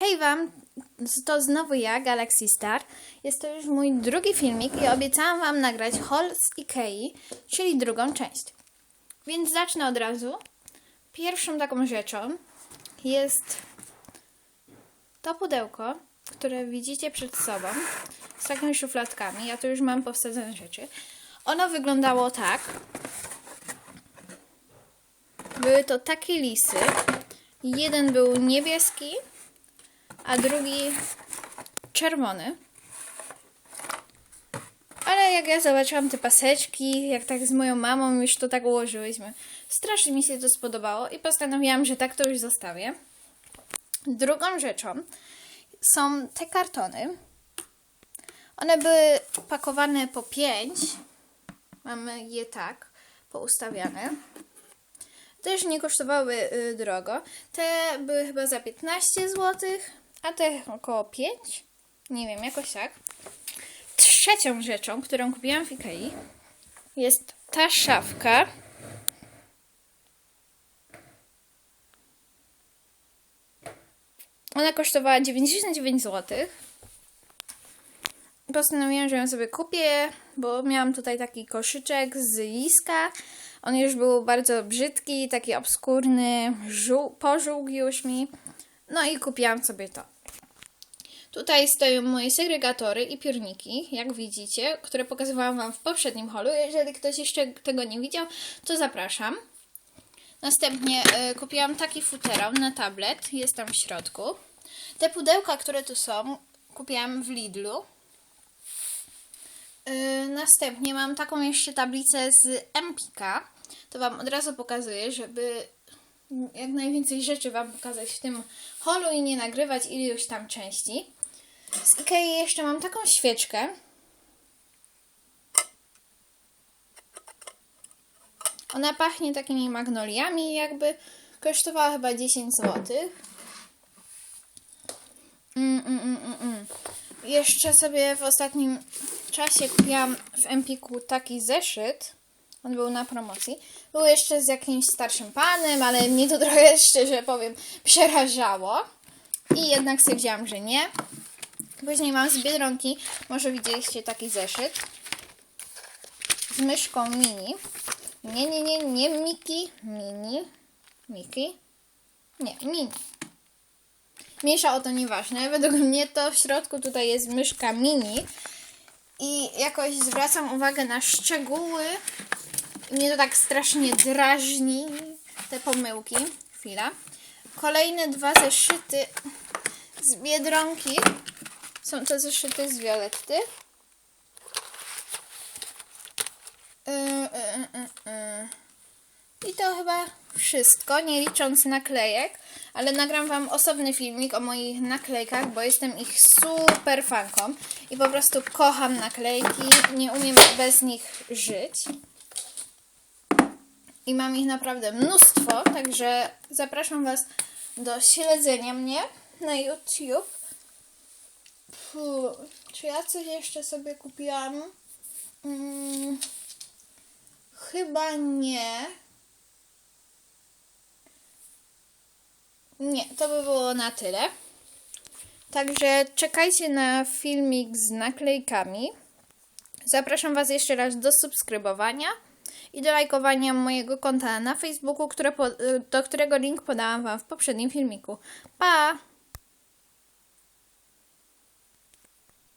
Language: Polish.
Hej Wam, to znowu ja, Galaxy Star. Jest to już mój drugi filmik i obiecałam Wam nagrać haul z Ikei, czyli drugą część. Więc zacznę od razu. Pierwszą taką rzeczą jest to pudełko, które widzicie przed sobą z takimi szufladkami. Ja tu już mam powsadzone rzeczy. Ono wyglądało tak. Były to takie lisy. Jeden był niebieski, a drugi czerwony. Ale jak ja zobaczyłam te paseczki, jak tak z moją mamą już to tak ułożyłyśmy, strasznie mi się to spodobało i postanowiłam, że tak to już zostawię. Drugą rzeczą są te kartony. One były pakowane po 5. Mamy je tak poustawiane. Też nie kosztowały y, drogo. Te były chyba za 15 zł, a te około 5. Nie wiem, jakoś tak. Trzecią rzeczą, którą kupiłam w Ikei, jest ta szafka. Ona kosztowała 99 zł. Postanowiłam, że ją sobie kupię, bo miałam tutaj taki koszyczek z liska. On już był bardzo brzydki, taki obskurny, żół, pożółkł już mi. No i kupiłam sobie to. Tutaj stoją moje segregatory i piórniki, jak widzicie, które pokazywałam Wam w poprzednim holu. Jeżeli ktoś jeszcze tego nie widział, to zapraszam. Następnie y, kupiłam taki futerał na tablet, jest tam w środku. Te pudełka, które tu są, kupiłam w Lidlu. Yy, następnie mam taką jeszcze tablicę z Empika. To Wam od razu pokazuję, żeby jak najwięcej rzeczy Wam pokazać w tym holu i nie nagrywać iluś tam części. Z Ikei jeszcze mam taką świeczkę. Ona pachnie takimi magnoliami, jakby kosztowała chyba 10 zł. Mm, mm, mm, mm, mm. Jeszcze sobie w ostatnim czasie kupiłam w Empiku taki zeszyt. On był na promocji. Był jeszcze z jakimś starszym panem, ale mnie to trochę, szczerze powiem, przerażało. I jednak stwierdziłam, że nie. Później mam z Biedronki, może widzieliście taki zeszyt. Z myszką mini. Nie, nie, nie, nie Miki. Mini. Miki. Nie, mini. Mniejsza o to nieważne. Według mnie to w środku tutaj jest myszka mini. I jakoś zwracam uwagę na szczegóły. Mnie to tak strasznie drażni. Te pomyłki. Chwila. Kolejne dwa zeszyty z Biedronki. Są to zeszyty z Violetty. Yy, yy, yy, yy. I to chyba wszystko, nie licząc naklejek, ale nagram Wam osobny filmik o moich naklejkach, bo jestem ich super fanką i po prostu kocham naklejki, nie umiem bez nich żyć. I mam ich naprawdę mnóstwo, także zapraszam Was do śledzenia mnie na YouTube. Puh, czy ja coś jeszcze sobie kupiłam? Hmm, chyba nie. Nie, to by było na tyle. Także czekajcie na filmik z naklejkami. Zapraszam Was jeszcze raz do subskrybowania i do lajkowania mojego konta na Facebooku, które do którego link podałam Wam w poprzednim filmiku. Pa!